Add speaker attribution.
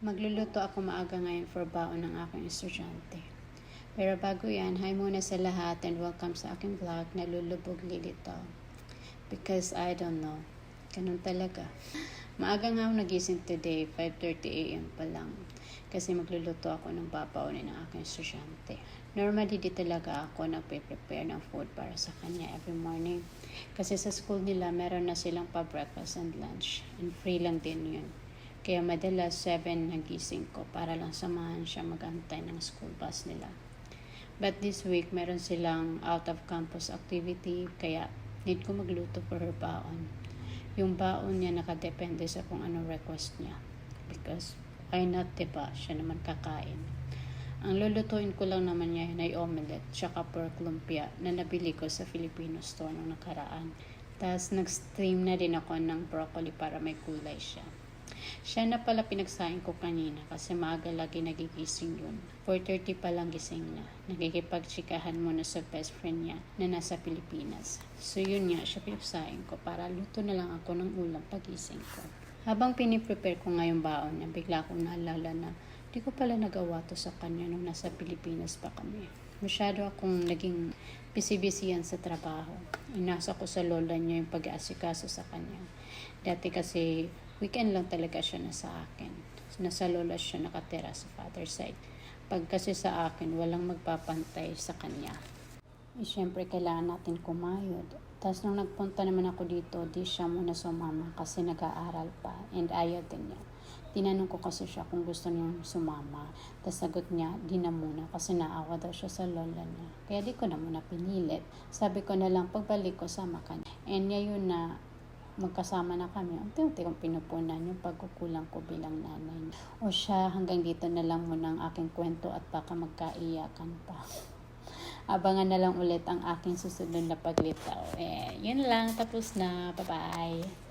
Speaker 1: Magluluto ako maaga ngayon for baon ng aking estudyante. Pero bago yan, hi muna sa lahat and welcome sa aking vlog na lulubog lilito. Because I don't know. Ganun talaga. Maaga nga ako nagising today, 5.30am pa lang. Kasi magluluto ako ng babaunin ng aking estudyante. Normally, di talaga ako nagpe-prepare ng food para sa kanya every morning. Kasi sa school nila, meron na silang pa-breakfast and lunch. And free lang din yun. Kaya madalas 7 nagising ko para lang samahan siya magantay ng school bus nila. But this week, meron silang out-of-campus activity, kaya need ko magluto for her baon. Yung baon niya nakadepende sa kung anong request niya. Because, why not, diba? Siya naman kakain. Ang lulutuin ko lang naman niya ay omelette, tsaka pork lumpia na nabili ko sa Filipino store nung nakaraan. Tapos, nag-stream na din ako ng broccoli para may kulay siya. Siya na pala pinagsain ko kanina kasi maaga lagi nagigising yun. 4.30 pa lang gising na. Nagkikipagtsikahan muna sa best friend niya na nasa Pilipinas. So yun nga, siya pinagsain ko para luto na lang ako ng ulam pagising ko. Habang piniprepare ko nga yung baon niya, bigla akong naalala na di ko pala nagawa to sa kanya nung nasa Pilipinas pa kami. Masyado akong naging busy-busy yan sa trabaho. Inasa ko sa lola niya yung pag-aasikaso sa kanya. Dati kasi weekend lang talaga siya nasa akin. Nasa lola siya nakatira sa father side. Pag kasi sa akin, walang magpapantay sa kanya. Eh, syempre, kailangan natin kumayod. Tapos nung nagpunta naman ako dito, di siya muna sumama kasi nag-aaral pa. And ayaw din niya. Tinanong ko kasi siya kung gusto niya sumama. Tapos sagot niya, di na muna kasi naawa daw siya sa lola niya. Kaya di ko na muna pinilit. Sabi ko na lang, pagbalik ko sama ka. And ngayon na magkasama na kami, unti-unti kong pinupunan yung pagkukulang ko bilang nanay. O siya, hanggang dito na lang muna ang aking kwento at baka magkaiyakan pa. Abangan na lang ulit ang aking susunod na paglitaw. Eh, yun lang. Tapos na. Bye-bye.